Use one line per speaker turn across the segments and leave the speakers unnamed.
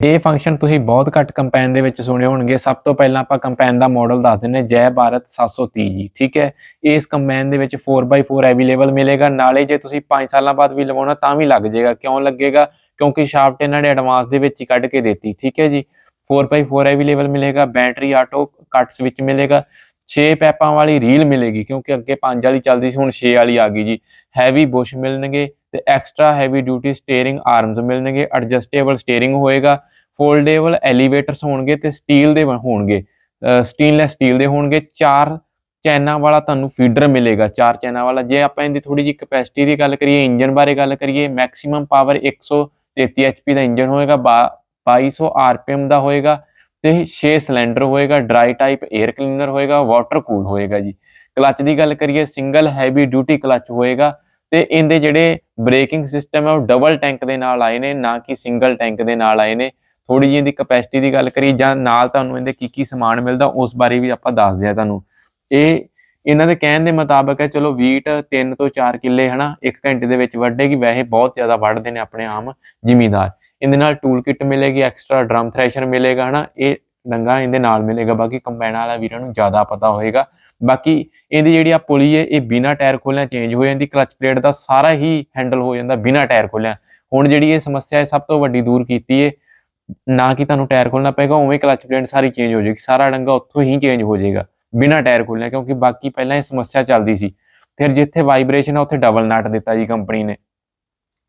ਇਹ ਫੰਕਸ਼ਨ ਤੁਸੀਂ ਬਹੁਤ ਘੱਟ ਕੰਪੈਨ ਦੇ ਵਿੱਚ ਸੁਣੇ ਹੋਣਗੇ। ਸਭ ਤੋਂ ਪਹਿਲਾਂ ਆਪਾਂ ਕੰਪੈਨ ਦਾ ਮਾਡਲ ਦੱਸ ਦਿੰਨੇ ਜੈ ਭਾਰਤ 730 ਜੀ, ਠੀਕ ਹੈ? ਇਸ ਕੰਪੈਨ ਦੇ ਵਿੱਚ 4x4 ਅਵੇਲੇਬਲ ਮਿਲੇਗਾ। ਨਾਲੇ ਜੇ ਤੁਸੀਂ 5 ਸਾਲਾਂ ਬਾਅਦ ਵੀ ਲਵਾਉਣਾ, ਤਾਂ ਵੀ ਲੱਗ ਜਾਏਗਾ। ਕਿਉਂ ਲੱਗੇਗਾ? ਕਿਉਂਕਿ ਸ਼ਾਫਟ ਇਹਨਾਂ ਨੇ ਐਡਵਾਂਸ ਦੇ ਵਿੱਚ ਹੀ ਕੱਢ ਕੇ ਦਿੱਤੀ, ਠੀਕ ਹੈ ਜੀ? 4x4 ਅਵੇਲੇਬਲ ਮਿਲੇਗਾ ਬੈਟਰੀ ਆਟੋ ਕੱਟ ਸਵਿਚ ਮਿਲੇਗਾ। 6 ਪੈਪਾਂ ਵਾਲੀ ਰੀਲ ਮਿਲੇਗੀ, ਕਿਉਂਕਿ ਅੱਗੇ 5 ਵਾਲੀ ਚੱਲਦੀ ਸੀ, ਹੁਣ 6 ਵਾਲੀ ਆ ਗਈ ਜੀ। ਹੈਵੀ ਬੁਸ਼ ਮਿਲਣਗੇ। ਤੇ extra heavy duty steering arms ਮਿਲਣਗੇ ਐਡਜਸਟੇਬਲ ਸਟੀਅਰਿੰਗ ਹੋਏਗਾ ਫੋਲਡੇਬਲ ਐਲੀਵੇਟਰਸ ਹੋਣਗੇ ਤੇ ਸਟੀਲ ਦੇ ਹੋਣਗੇ। ਸਟੇਨਲੈਸ ਸਟੀਲ ਦੇ ਹੋਣਗੇ, ਚਾਰ ਚੈਨਾਂ ਵਾਲਾ ਤੁਹਾਨੂੰ ਫੀਡਰ ਮਿਲੇਗਾ, ਚਾਰ ਚੈਨਾਂ ਵਾਲਾ। ਜੇ ਆਪਾਂ ਇਹਦੀ ਥੋੜੀ ਜਿਹੀ ਕਪੈਸਿਟੀ ਦੀ ਗੱਲ ਕਰੀਏ ਇੰਜਨ ਬਾਰੇ ਗੱਲ ਕਰੀਏ ਮੈਕਸਿਮਮ ਪਾਵਰ 133 ਐਚਪੀ ਦਾ ਇੰਜਨ ਹੋਏਗਾ, ਬਾ- 2200 ਆਰਪੀਐਮ ਦਾ ਹੋਏਗਾ ਤੇ 6 ਸਿਲੰਡਰ ਹੋਏਗਾ ਡਰਾਈ ਟਾਈਪ 에ਅਰ ਕਲੀਨਰ ਹੋਏਗਾ ਵਾਟਰ ਕੂਲ ਹੋਏਗਾ ਜੀ। ਕਲੱਚ ਦੀ ਗੱਲ ਕਰੀਏ ਸਿੰਗਲ ਹੈਵੀ ਡਿਊਟੀ ਕਲੱਚ ਹੋਏਗਾ ਤੇ ਇਹਦੇ ਜਿਹੜੇ ਬ੍ਰੇਕਿੰਗ ਸਿਸਟਮ ਹੈ ਉਹ ਡਬਲ ਟੈਂਕ ਦੇ ਨਾਲ ਆਏ ਨੇ, ਨਾ ਕਿ ਸਿੰਗਲ ਟੈਂਕ ਦੇ ਨਾਲ ਆਏ ਨੇ। ਥੋੜੀ ਜਿਹੀ ਇਹਦੀ ਕਪੈਸਿਟੀ ਦੀ ਗੱਲ ਕਰੀ ਜਾਂ ਨਾਲ ਤੁਹਾਨੂੰ ਇਹਦੇ ਕੀ ਕੀ ਸਮਾਨ ਮਿਲਦਾ, ਉਸ ਬਾਰੇ ਵੀ ਆਪਾਂ ਦੱਸਦੇ ਆ ਤੁਹਾਨੂੰ। ਇਹ, ਇਹਨਾਂ ਦੇ ਕਹਿਣ ਦੇ ਮੁਤਾਬਕ ਹੈ, ਚਲੋ ਵੀਟ 3 ਤੋਂ 4 ਕਿੱਲੇ, ਹਨਾ 1 ਘੰਟੇ ਦੇ ਵਿੱਚ ਵੱਢੇਗੀ, ਵੈਸੇ ਬਹੁਤ ਜ਼ਿਆਦਾ ਵੱਢਦੇ ਨੇ ਆਪਣੇ ਆਮ ਜ਼ਿਮੀਦਾਰ। ਇਹਦੇ ਨਾਲ ਟੂਲ ਕਿੱਟ ਮਿਲੇਗੀ ਐਕਸਟਰਾ ਡਰਮ ਥ੍ਰੈਸ਼ਰ ਮਿਲੇਗਾ, ਹਨਾ, ਇਹ ਨੰਗਾ ਇਹਦੇ ਨਾਲ ਮਿਲੇਗਾ, ਬਾਕੀ ਕੰਬਾਈਨ ਵਾਲਾ ਵੀਰਾਂ ਨੂੰ ਜ਼ਿਆਦਾ ਪਤਾ ਹੋਏਗਾ। ਬਾਕੀ ਇਹਦੀ ਜਿਹੜੀ ਆ ਪੁਲੀ ਹੈ ਇਹ ਬਿਨਾ ਟਾਇਰ ਖੋਲਿਆ ਚੇਂਜ ਹੋ ਜਾਂਦੀ ਕਲਚ ਪਲੇਟ ਦਾ ਸਾਰਾ ਹੀ ਹੈਂਡਲ ਹੋ ਜਾਂਦਾ ਬਿਨਾ ਟਾਇਰ ਖੋਲਿਆ। ਹੁਣ ਜਿਹੜੀ ਇਹ ਸਮੱਸਿਆ ਹੈ ਸਭ ਤੋਂ ਵੱਡੀ ਦੂਰ ਕੀਤੀ ਹੈ ਨਾ ਕਿ ਤੁਹਾਨੂੰ ਟਾਇਰ ਖੋਲਣਾ ਪਏਗਾ, ਉਵੇਂ ਕਲਚ ਪਲੇਟ ਸਾਰੀ ਚੇਂਜ ਹੋ ਜਾਏਗੀ, ਸਾਰਾ ਡੰਗਾ ਉੱਥੋਂ ਹੀ ਚੇਂਜ ਹੋ ਜਾਏਗਾ, ਬਿਨਾ ਟਾਇਰ ਖੋਲ੍ਹਿਆ ਕਿਉਂਕਿ ਬਾਕੀ ਪਹਿਲਾਂ ਇਹ ਸਮੱਸਿਆ ਚੱਲਦੀ ਸੀ। ਫਿਰ ਜਿੱਥੇ ਵਾਈਬ੍ਰੇਸ਼ਨ ਹੈ ਉੱਥੇ ਡਬਲ ਨਟ ਦਿੱਤਾ ਜੀ ਕੰਪਨੀ ਨੇ।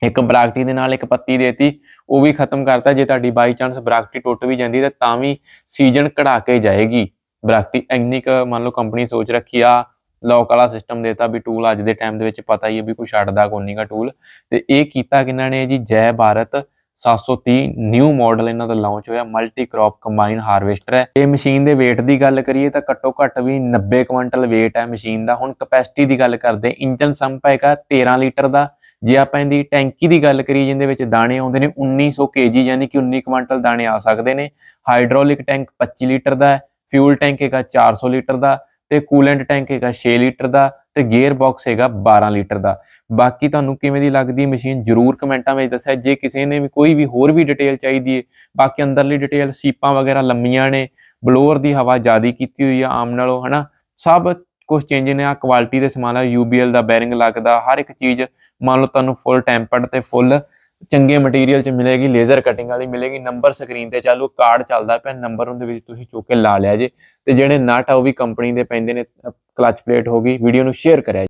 ਇੱਕ ਬਰਾਕਟੀ ਦੇ ਨਾਲ ਇੱਕ ਪੱਤੀ ਦੇਤੀ, ਉਹ ਵੀ ਖਤਮ ਕਰਤਾ, ਜੇ ਤੁਹਾਡੀ ਬਾਈ ਚਾਂਸ ਬਰਾਕਟੀ ਟੁੱਟ ਵੀ ਜਾਂਦੀ, ਤਾਂ ਤਾਂ ਵੀ ਸੀਜ਼ਨ ਕਢਾ ਕੇ ਜਾਏਗੀ। ਬਰਾਕਟੀ ਇੰਨੀ ਕੁ ਮੰਨ ਲਓ ਕੰਪਨੀ ਸੋਚ ਰੱਖੀ ਆ ਲੌਕ ਵਾਲਾ ਸਿਸਟਮ ਦੇਤਾ ਵੀ ਟੂਲ ਅੱਜ ਦੇ ਟਾਈਮ ਦੇ ਵਿੱਚ ਪਤਾ ਹੀ ਹੈ ਵੀ ਕੋਈ ਛੱਡਦਾ ਕੋਈ ਨਹੀਂਗਾ ਟੂਲ ਤੇ ਇਹ ਕੀਤਾ ਕਿਹਨਾਂ ਨੇ ਜੀ? ਜੈ ਭਾਰਤ 730 ਨਿਊ ਮਾਡਲ ਇਹਨਾਂ ਦਾ ਲਾਂਚ ਹੋਇਆ ਮਲਟੀ ਕ੍ਰੌਪ ਕੰਬਾਈਨ ਹਾਰਵੈਸਟਰ ਹੈ। ਇਹ ਮਸ਼ੀਨ ਦੇ weight ਦੀ ਗੱਲ ਕਰੀਏ ਤਾਂ ਘੱਟੋ ਘੱਟ ਵੀ 90 ਕੁਇੰਟਲ weight ਹੈ ਮਸ਼ੀਨ ਦਾ। ਹੁਣ ਕਪੈਸਿਟੀ ਦੀ ਗੱਲ ਕਰਦੇ ਇੰਜਨ ਸੰਪ ਹੈਗਾ 13 ਲੀਟਰ ਦਾ ਜੇ ਆਪਾਂ ਇਹਦੀ ਟੈਂਕੀ ਦੀ ਗੱਲ ਕਰੀਏ, ਜਿੰਦੇ ਵਿੱਚ ਦਾਣੇ ਆਉਂਦੇ ਨੇ 1900 kg ਯਾਨੀ ਕਿ 19 ਕੁਇੰਟਲ ਦਾਣੇ ਆ ਸਕਦੇ ਨੇ। ਹਾਈਡ੍ਰੋਲਿਕ ਟੈਂਕ 25 ਲੀਟਰ ਦਾ ਹੈ, ਫਿਊਲ ਟੈਂਕ ਹੈਗਾ 400 ਲੀਟਰ ਦਾ, ਤੇ ਕੂਲੈਂਟ ਟੈਂਕ ਹੈਗਾ 6 ਲੀਟਰ ਦਾ, ਤੇ ਗੇਅਰ ਬਾਕਸ ਹੈਗਾ 12 ਲੀਟਰ ਦਾ। ਬਾਕੀ ਤੁਹਾਨੂੰ ਕਿਵੇਂ ਦੀ ਲੱਗਦੀ ਮਸ਼ੀਨ, ਜਰੂਰ ਕਮੈਂਟਾਂ ਵਿੱਚ ਦੱਸਿਆ। ਜੇ ਕਿਸੇ ਨੇ ਵੀ ਕੋਈ ਵੀ ਹੋਰ ਵੀ ਡਿਟੇਲ ਚਾਹੀਦੀ ਹੈ, ਬਾਕੀ ਅੰਦਰਲੀ ਡਿਟੇਲ ਸੀਪਾਂ ਵਗੈਰਾ ਲੰਮੀਆਂ ਨੇ ਬਲੋਅਰ ਦੀ ਹਵਾ ਜ਼ਿਆਦਾ ਕੀਤੀ ਹੋਈ ਆ, ਆਮ ਨਾਲੋਂ, ਹਨਾ, ਸਭ ਕੁਝ ਚੇਂਜ ਨੇ ਆ ਕੁਆਲਿਟੀ ਦੇ ਸਮਾਨ ਆ ਯੂਬੀਐਲ ਦਾ ਬੈਰਿੰਗ ਲੱਗਦਾ, ਹਰ ਇੱਕ ਚੀਜ਼, ਮੰਨ ਲਓ ਤੁਹਾਨੂੰ ਫੁੱਲ ਟੈਂਪਰਡ ਤੇ ਫੁੱਲ ਚੰਗੇ ਮਟੀਰੀਅਲ ਚ ਮਿਲੇਗੀ ਲੇਜ਼ਰ ਕਟਿੰਗ ਵਾਲੀ ਮਿਲੇਗੀ ਨੰਬਰ ਸਕਰੀਨ ਤੇ ਚਾਲੂ ਕਾਰਡ ਚੱਲਦਾ ਪਿਆ ਨੰਬਰ ਉਹਦੇ ਵਿੱਚ ਤੁਸੀਂ ਚੁੱਕ ਕੇ ਲਾ ਲਿਆ ਜੇ, ਤੇ ਜਿਹੜੇ ਨਟ ਆ ਉਹ ਵੀ ਕੰਪਨੀ ਦੇ ਪੈਂਦੇ ਨੇ ਕਲਚ ਪਲੇਟ ਹੋ ਗਈ ਵੀਡੀਓ ਨੂੰ ਸ਼ੇਅਰ ਕਰਿਆ